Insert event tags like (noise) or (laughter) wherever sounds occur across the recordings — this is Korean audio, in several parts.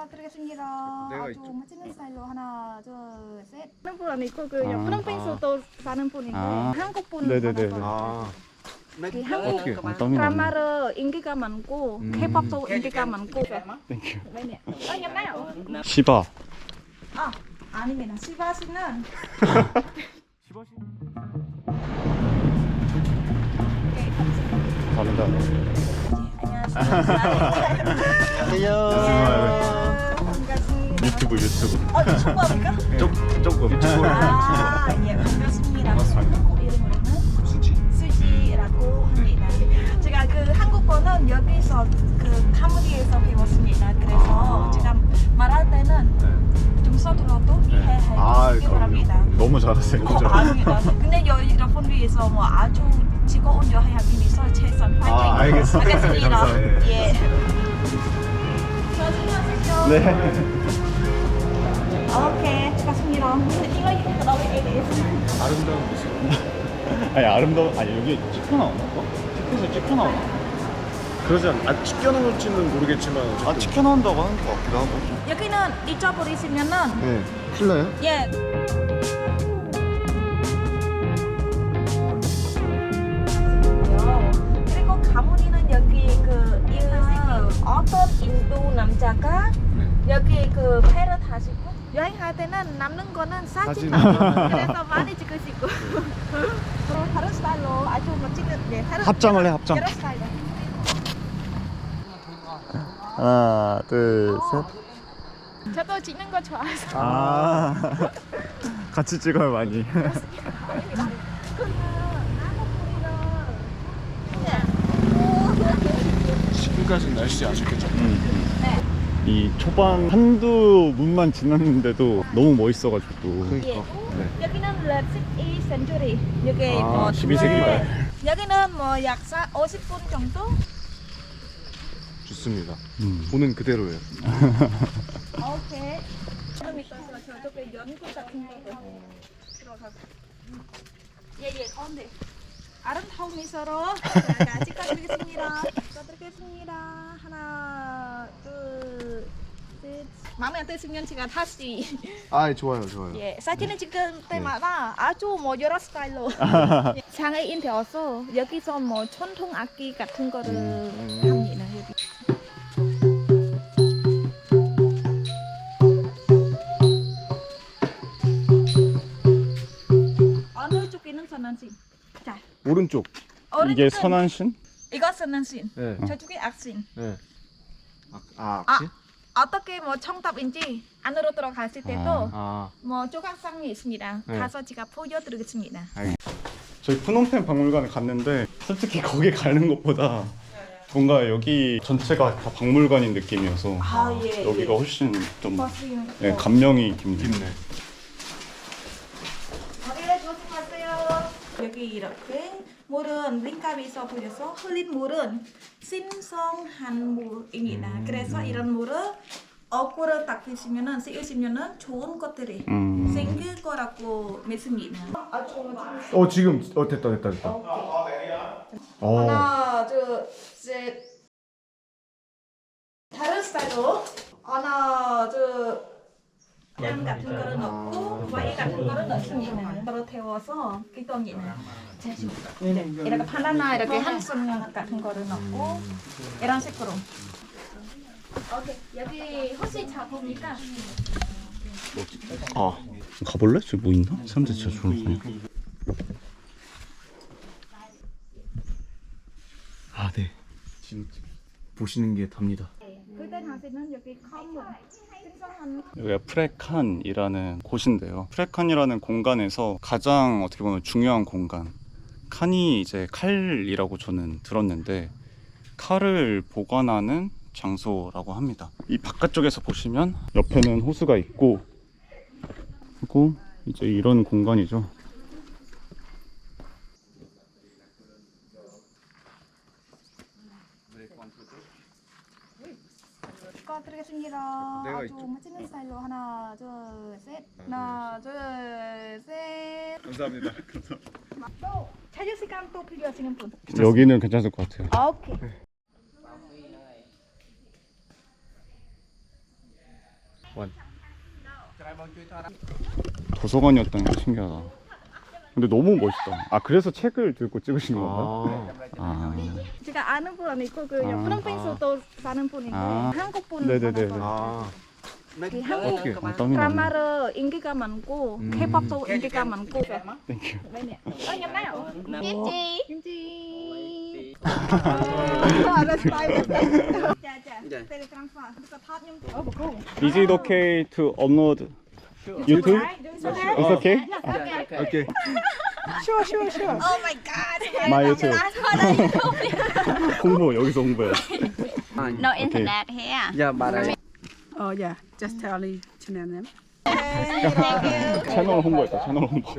찍어드리겠습니다. 내가 아주. 멋지는 스타일로 하나, 둘, 셋. 하는 분 아니고 그 아. 프랑스에서도 사는 분인데 아. 한국 분 네네네. 아, 이 한국 어떻게? 아, 땀이 나네. 드라마를 인기가 많고 음. K-pop도 인기가 많고. 땡큐. 네네. 어, nhập 시바. 아, 아닙니다. 시바 씨는 (laughs) 감사합니다. 반갑습니다. 유튜브 유튜브. 어, 유튜버입니까? 조, 조금. 아, 예, 반갑습니다. 한국 이름으로는 수지. 수지라고 합니다. 제가 그 한국어는 여기서 그 카무리에서 배웠습니다. 그래서 제가 말할 때는 좀 서툴어도 이해해 아, 주시기 바랍니다. 너무 잘하세요. 어, 아닙니다. 근데 여, 여러분 위해서 뭐 아주 즐거운 여행하기 위해서 최선 화이팅. 아, 알겠습니다. 하겠습니다. 감사해요. 예. 네. 오케이, 고맙습니다. 이거 너무 얘기했어. 아름다운 모습. 아니 아름다워. 아니 여기 찍혀 나오나? 어? 티켓에 찍혀 나오나? 그러지 않, 아, 찍혀놓을지는 모르겠지만. 아 어쨌든. 찍혀 나온다고 하는 것 같기도 하고. 여기는 잊어버리시면은 네. 신나요? 예. 인도 남자가 여기 그 배를 타시고 여행할 때는 남는 거는 사진. (laughs) 그래서 많이 찍으시고 다른 스타일로 아주 멋지게 네, 합장을 해, 합장. 하나, 둘, 셋. 저도 찍는 거 좋아해서 아. (laughs) 같이 찍어요 많이. 지금까지 날씨 아쉽겠죠? 네. 이 초반 한두 문만 지났는데도 너무 멋있어가지고. 그러니까. 네. 여기는 랩12 센츄리 여기 아, 뭐 12세기 말. 여기는 뭐 약사 50분 정도? 좋습니다. 음. 보는 그대로예요. (laughs) 오케이 좀 있어서 저쪽에 연구 같은 거 들어가고 예예 가운데 미소로 제가 찍어드리겠습니다 찍어드리겠습니다 하나 둘셋 마음에 안 드시면 제가 다시 (laughs) 아, 좋아요, 좋아요. 예, 사진을 찍을 때마다 아주 뭐 여러 스타일로 (laughs) 예, 장애인 되어서 여기서 뭐 전통 악기 같은 거를 합니다 여기. 어느 쪽에는 선한신? 자, 오른쪽. 이게 오른쪽은 선한신? 이거 선한신, 네. 저쪽에 악신. 네. 아, 아, 아, 악시? 어떻게 뭐 정답인지 안으로 들어갔을 때도 아. 아, 뭐 조각상이 있습니다. 네. 가서 제가 보여드리겠습니다. 저희 푸놈펜 박물관에 갔는데 솔직히 거기 가는 것보다 뭔가 여기 전체가 다 박물관인 느낌이어서 아, 예, 여기가 예. 훨씬 좀. 네, 감명이 깊네요. 깊네. 머리를 조심하세요. 여기 이렇게 물은 링값에서 보여서 흘린 물은 신성한 물입니다. 그래서 이런 물을 어구를 닦으시면은 씻으시면은 좋은 것들이 음. 생길 거라고 믿습니다. 어, 지금, 어, 됐다, 됐다, 됐다. 어, 하나, 둘, 셋. 다른 스타일로 하나, 둘. 양 같은 거를 넣고 과일 같은 거를 넣습니다. 바로 데워서 끼덩이는 네, 이렇게 바나나 이렇게 한손 같은 거를 넣고 이런 식으로. 오케이 여기 혹시 잡으니까 아 가볼래? 저기 뭐 있나? 사람들 진짜 좋아하네. 아, 네. 지금 보시는 게 답니다. 그때 당시는 여기 신성한 여기가 프레칸이라는 곳인데요. 프레칸이라는 공간에서 가장 어떻게 보면 중요한 공간. 칸이 이제 칼이라고 저는 들었는데 칼을 보관하는 장소라고 합니다. 이 바깥쪽에서 보시면 옆에는 호수가 있고 그리고 이제 이런 공간이죠. 감사합니다. 또 자유시간 또 필요하시는 분. 여기는 괜찮을 것 같아요. 아, 오케이. 원. 도서관이었다는 게 신기하다. 근데 너무 멋있다. 아 그래서 책을 들고 찍으신 건가? 아. 아. 제가 아는 분 아니고 그 프랑스에서도 사는 분인데 아. 한국 분. 네네네. 그 한국 어떻게? 아, 땀이 나네. 드라마를 인기가 많고 음. K-pop도 인기가 많고 땡큐. 어, một khúc. Is it okay to upload YouTube? It's okay? Okay. 오케이 Oh my god. My YouTube. 홍보 여기서 홍보해. No internet here. Dạ bà đây. Oh yeah, just tell the channel name. 채널 홍보했다. 채널 홍보.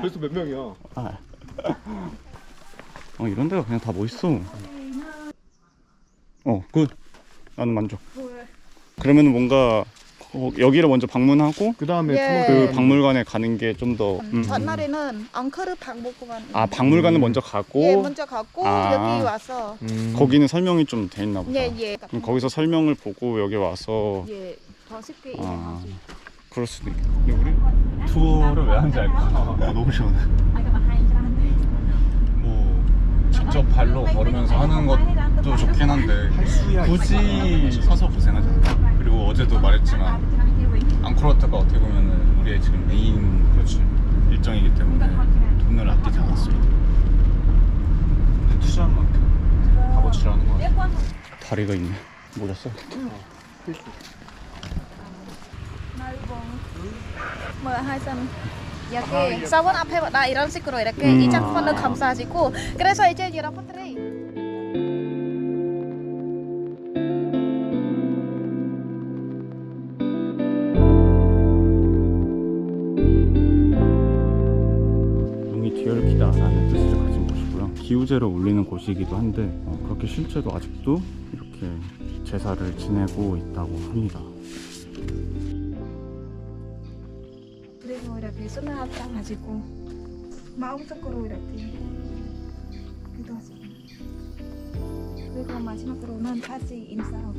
벌써 몇 명이야 아. 어 이런 데가 그냥 다 멋있어. 어 굿. 나는 만족. 그러면 뭔가 거- 여기를 먼저 방문하고 그 다음에 예. 그 박물관에 가는 게 좀 더. 음. 전날에는 앙커르 박물관. 아 박물관을 먼저 가고 예, 먼저 갔고 아. 여기 와서 음. 거기는 설명이 좀 돼 있나 보다. 예, 예. 그럼 거기서 설명을 보고 여기 와서 예. 더 쉽게 아. 그럴 수도 있겠다. 근데 우리 투어를 왜 하는지 알까? 어, 너무 시원해. 뭐 직접 발로 걸으면서 하는 것도 좋긴 한데 굳이 서서 고생하지 않아. 어제도 말했지만 앙코르와트가 어떻게 보면 우리의 지금 메인 일정이기 때문에 돈을 아끼지 않았습니다. 근데 투자한 만큼 값어치를 하는 거. 다리가 있네. 모자 써. 하여튼 이렇게 사원 앞에마다 이런 식으로 이렇게 이 장판을 감싸지고 그래서 이제 여러분들이 용이 뒤열기다 라는 뜻을 가진 곳이고요. 기우제를 올리는 곳이기도 한데 어, 그렇게 실제로 아직도 이렇게 제사를 지내고 있다고 합니다. 그리고 이렇게 앞장 가지고 마음속으로 이렇게 기도하시고 그리고 마지막으로는 다시 인사하고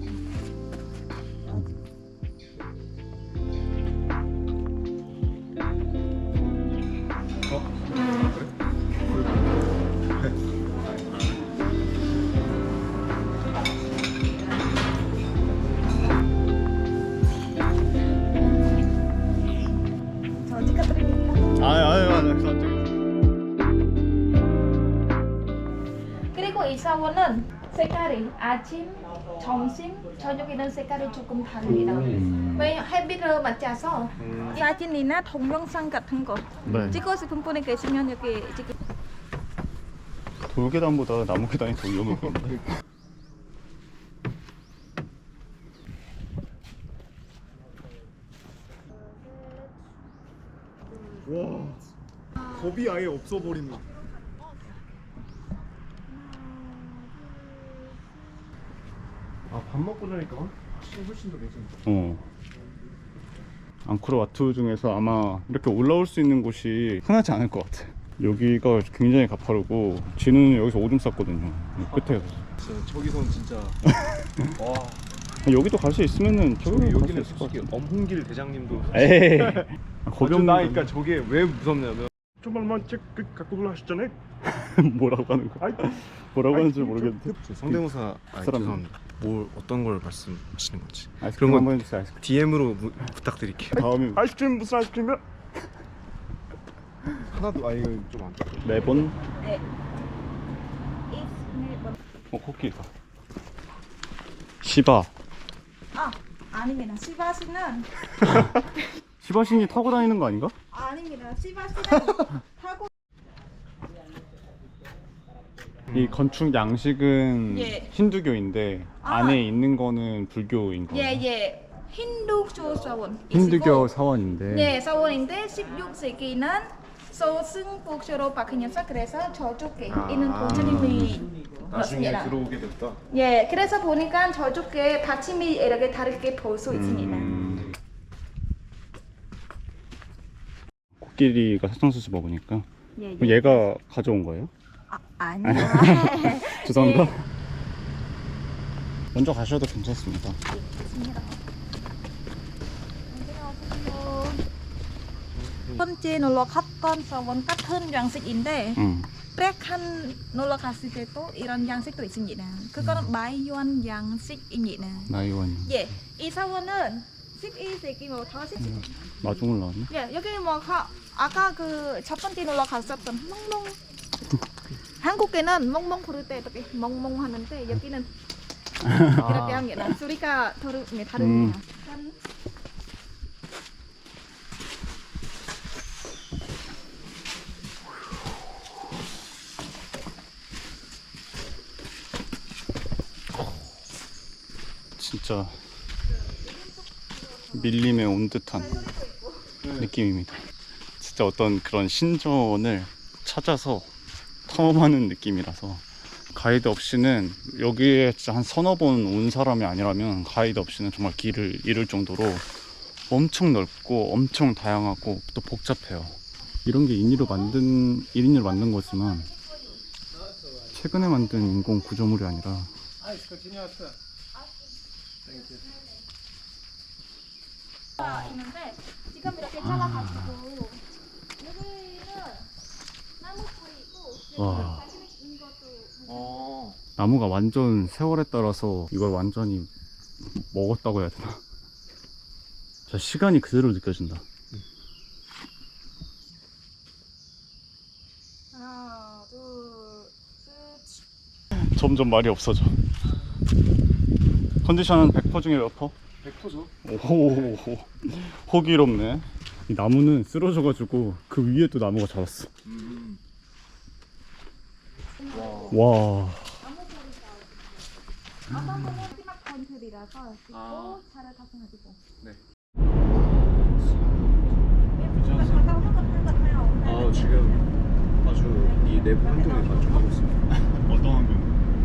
색깔이 아침, 점심, 저녁에는 색깔이 조금 다릅니다. 왜 햇빛을 맞춰서 사진이나 동영상 같은 거 네. 찍고 싶은 분이 계시면 여기 찍 돌계단보다 나무 계단이 더 위험할 것 같은데. 와 겁이 아예 없어 버리는 밥 먹고 자니까 확실히 훨씬 더 괜찮다 어. 앙코르 와트 중에서 아마 이렇게 올라올 수 있는 곳이 흔하지 않을 것 같아. 여기가 굉장히 가파르고 진우는 여기서 오줌 쌌거든요. 이 끝에서. 진짜 저기선 진짜 (laughs) 와 여기도 갈 수 있으면은 저기 여기는 있을 것 솔직히 엄홍길 대장님도. (laughs) 에이. 겁이 겁이 없는 나니까 저게 왜 무섭냐면 조금만 책 갖고 놀라셨잖아요 (laughs) 뭐라고 하는 거야? 뭐라고 하는지 모르겠는데. 성대모사 아, 사람. 죄송합니다 뭘 어떤 걸 말씀하시는 건지 그런 건. 아이스크림. DM으로 부탁드릴게요 다음에 아이스크림 무슨 아이스크림이야? 하나도 아 이거 좀안 매번. 네. 어 코끼리다. 시바. 아 아닙니다. 시바시는 (laughs) 시바신이 타고 다니는 거 아닌가? 아닙니다. 시바시는 타고 이 건축 양식은 예. 힌두교인데 아. 안에 있는 거는 불교인 거예요. 예 예 힌두교 사원 힌두교 사원인데 네 사원인데 16세기는 소승복쇼로 바뀌면서 그래서 저쪽에 아. 있는 부처님이 나중에 그렇습니다. 들어오게 됐다 예 그래서 보니까 저쪽에 받침이 이렇게 다르게 볼 수 있습니다. 음. 코끼리가 사탕수수 먹으니까 예, 그럼 얘가 가져온 거예요? 아, 아니요. (laughs) 죄송합니다. 예. 먼저 가셔도 괜찮습니다. 좋습니다. 번째 놀러 갔던 음. 백한 놀러 갔을 때도 이런 양식도 있습니다. 그거는 음. 마이원 양식입니다. 나이원. 예, 이 사원은 12세기 뭐 다시 나중을 나왔네. 예, 여기 뭐 아까 그 첫 번째 놀러 갔었던 항롱 한국에는 멍멍 부를 때 이렇게 멍멍 하는데 여기는 (laughs) 이렇게 합니다. 소리가 다르, 네, 다릅니다. 짠. 진짜 밀림에 온 듯한 느낌입니다. 진짜 어떤 그런 신전을 찾아서 탐험하는 느낌이라서 가이드 없이는 여기에 진짜 한 서너 번 온 사람이 아니라면 가이드 없이는 정말 길을 잃을 정도로 엄청 넓고 엄청 다양하고 또 복잡해요. 이런 게 인위로 만든 1인으로 만든 거지만 최근에 만든 인공 구조물이 아니라 있는데 지금 이렇게 잘라가지고 여기는 나무 뿌리고 와. 이것도 나무가 완전 세월에 따라서 이걸 완전히 먹었다고 해야 되나? 자, 시간이 그대로 느껴진다. 하나 둘 셋 점점 말이 없어져. 컨디션은 100% 중에 몇 퍼? 100%죠. 오, 호기롭네. 이 나무는 쓰러져가지고 그 위에 또 나무가 자랐어. 와. 마지막 차를 네. 아 지금 아주 이 내부 환경에 만족하고 있습니다. (laughs) 어떤 환경?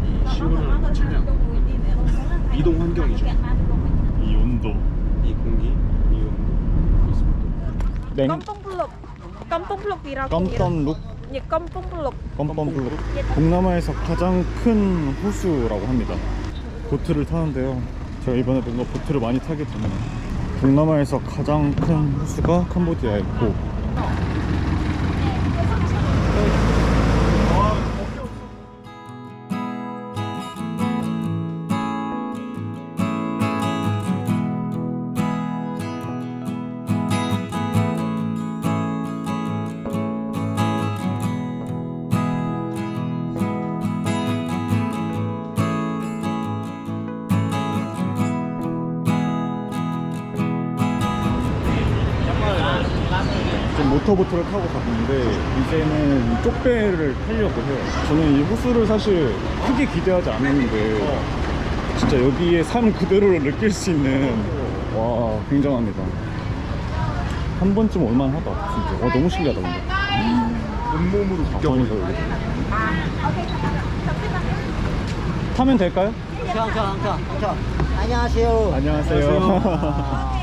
이 시원한 차량, 이동 환경이죠. 이 온도. 이 공기, 이 온도. 깜뽕블록 깜뽕블록이라고 깜깜룩. 예 깜뽕블록 껌껌블록 동남아에서 가장 큰 호수라고 합니다. 보트를 타는데요. 제가 이번에 뭔가 보트를 많이 타게 되면 동남아에서 가장 큰 호수가 캄보디아에 있고 좀 모터보트를 타고 갔는데 이제는 쪽배를 타려고 해요. 저는 이 호수를 사실 크게 기대하지 않았는데 진짜 여기에 삶 그대로를 느낄 수 있는 와 굉장합니다. 한 번쯤 올만 하다 진짜. 와 너무 신기하다 근데. 온몸으로 느껴보니까 여기 타면 될까요? 안녕하세요. 안녕하세요 (laughs)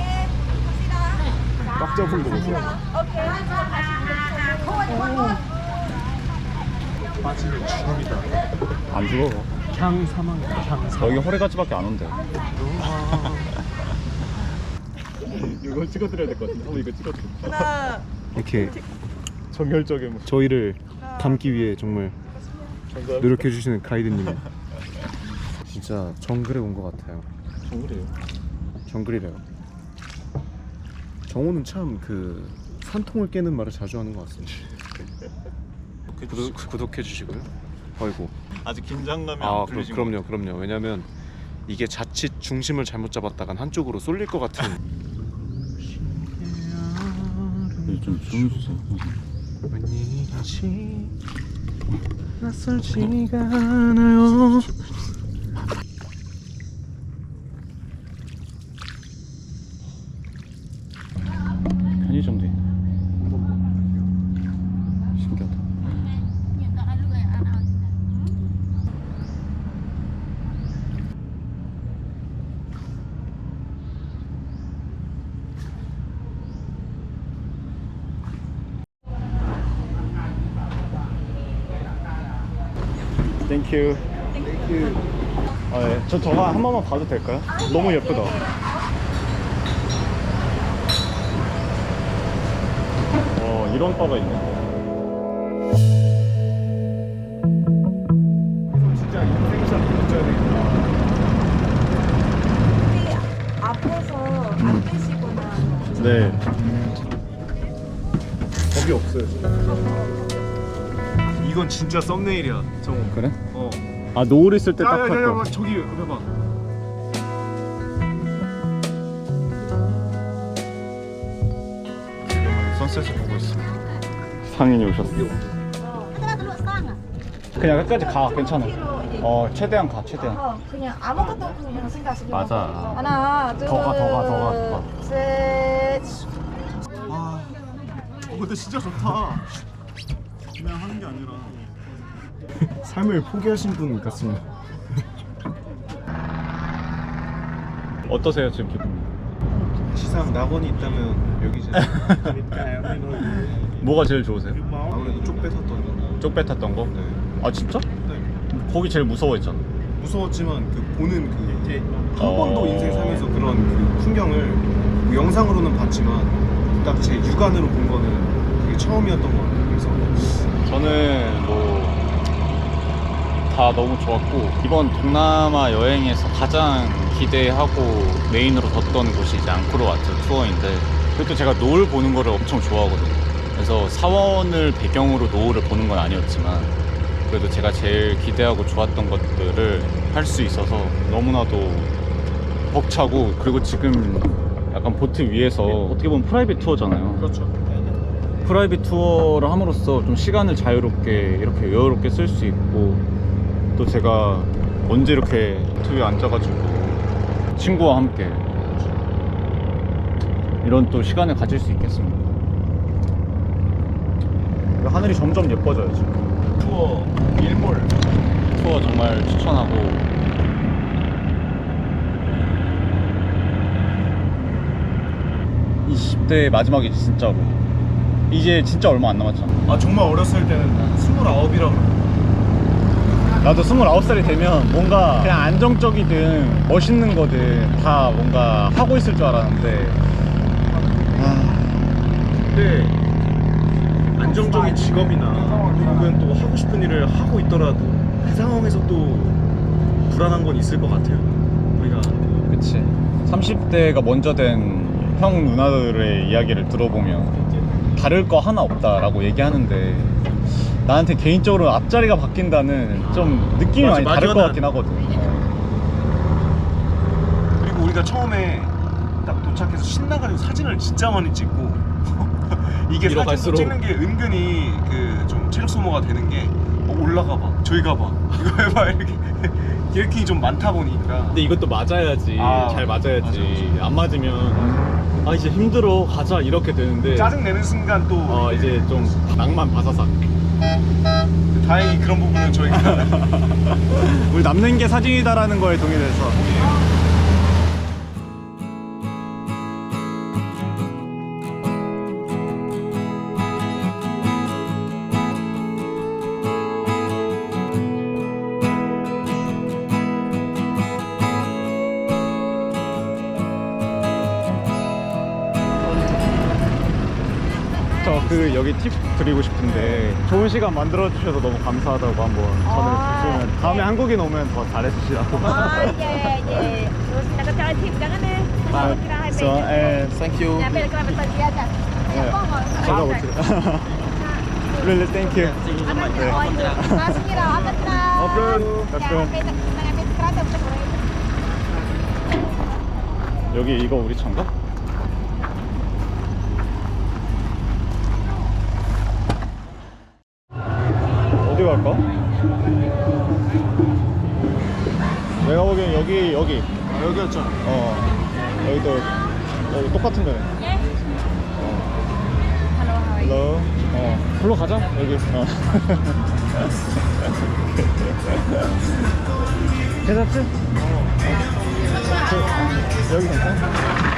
꽉 잡은 거 보세요 빠지면 죽음이다. 안 죽어 향 사망, 향 사망. 여기 허리까지밖에 안 온대 (laughs) 이거 찍어드려야 될 것 같은데 한번 이거 찍어줘 하나 이렇게 정열적인 모습 저희를 담기 위해 정말 노력해 주시는 가이드님. (laughs) 진짜 정글에 온 것 같아요. 정글이에요 정글이래요. 정호는 참 그 산통을 깨는 말을 자주 하는 것 같습니다. 구독, 구독해 주시고요. 아이고. 아직 긴장감이 아 안 그럼, 풀리신 그럼요, 그럼요. 왜냐면 이게 자칫 중심을 잘못 잡았다간 한쪽으로 쏠릴 것 같은. 좀 주무세요 낯설지가 않아요. 편의점도 있네 신기하다 땡큐 땡큐 아, 예. 저 저거 한 번만 봐도 될까요? 너무 예쁘다 이런 바가 있네. 진짜 인생샷 찍어줘야 되겠다. 혹시 앞에서 안 빼시거나 네. 겁이 없어요. 이건 진짜 썸네일이야, 정우. 그래? 어. 아 노을 있을 때 딱 야, 야, 야, 할 야, 거. 저기 해봐. 선셋을 보고 있어. 상인이 오셨어. 그냥 끝까지 가. 괜찮아. 어 최대한 가. 최대한. 어, 그냥 아무것도 없고 그냥 생각하시면 맞아. 하나 둘 더 가, 더 가, 더 가, 더 가. 셋 와. 어, 근데 진짜 좋다. 그냥 하는 게 아니라. (laughs) 삶을 포기하신 분 같습니다. 어떠세요 지금 기분? 지상 낙원이 있다면 여기지. (laughs) 뭐가 제일 좋으세요? 아무래도 쪽 뺏었던 거. 쪽 뱉었던 거? 네. 아 진짜? 네. 거기 제일 무서워했잖아. 무서웠지만 그 보는 그 한 어. 번도 인생 살면서 그런 그 풍경을 뭐 영상으로는 봤지만 딱 제 육안으로 본 거는 그게 처음이었던 것 같아요. 그래서 저는 뭐 다 너무 좋았고 이번 동남아 여행에서 가장 기대하고 메인으로 뒀던 곳이 이제 앙코르와트 투어인데 그것도 제가 노을 보는 거를 엄청 좋아하거든요. 그래서 사원을 배경으로 노을을 보는 건 아니었지만 그래도 제가 제일 기대하고 좋았던 것들을 할 수 있어서 너무나도 벅차고 그리고 지금 약간 보트 위에서 어떻게 보면 프라이빗 투어잖아요. 그렇죠. 프라이빗 투어를 함으로써 좀 시간을 자유롭게 이렇게 여유롭게 쓸 수 있고 또 제가 언제 이렇게 위에 앉아가지고 친구와 함께 이런 또 시간을 가질 수 있겠습니다. 하늘이 점점 예뻐져요 지금. 투어 일몰. 투어 정말 추천하고 이 10대 마지막이지 진짜로 이제 진짜 얼마 안 남았잖아 아 정말 어렸을 때는 스물아홉이라고. 나도 29살이 되면 뭔가 그냥 안정적이든 멋있는 거든 다 뭔가 하고 있을 줄 알았는데. 근데 안정적인 직업이나 혹은 또 하고 싶은 일을 하고 있더라도 그 상황에서 또 불안한 건 있을 것 같아요. 우리가. 그치. 30대가 먼저 된 형 누나들의 이야기를 들어보면 다를 거 하나 없다라고 얘기하는데 나한테 개인적으로 앞자리가 바뀐다는 좀 느낌이 맞아, 많이 다를 것 같긴 하거든. 그리고 우리가 처음에 딱 도착해서 신나가지고 사진을 진짜 많이 찍고 (laughs) 이게 사진 갈수록. 찍는 게 은근히 그 좀 체력 소모가 되는 게 어, 올라가 봐 저기 가봐 이거 해봐 이렇게 이렇게 좀 많다 보니까. 근데 이것도 맞아야지. 아, 잘 맞아야지. 맞아, 안 맞으면 아 이제 힘들어. 가자. 이렇게 되는데 짜증 내는 순간 또 어 이제 좀 낭만 바사삭 다행히 그런 부분은 저희가 (laughs) 우리 남는 게 사진이다라는 거에 동의돼서 그 여기 팁 드리고 싶은데 좋은 시간 만들어 주셔서 너무 감사하다고 한번 아, 전해 주시면 다음에 한국인 오면 더 잘해 주시라고. 아, 예, 예. Terus kita ke cari tip jangan deh. 아, Kira hai so, eh, thank you. Nyampe betul dia aja. 예, 제가 못 드려. really thank you. Oh sampai sekarang udah 여기 이거 우리 차인가? 어디 갈까? 내가 보기엔 여기 여기. 아, 여기였잖아 어. 여기도 여기 똑같은 거네. Halo, how are you? 헬로 어. 불러 가자. 여기. 어. (laughs) 괜찮지? 어. 저, 여기 괜찮아?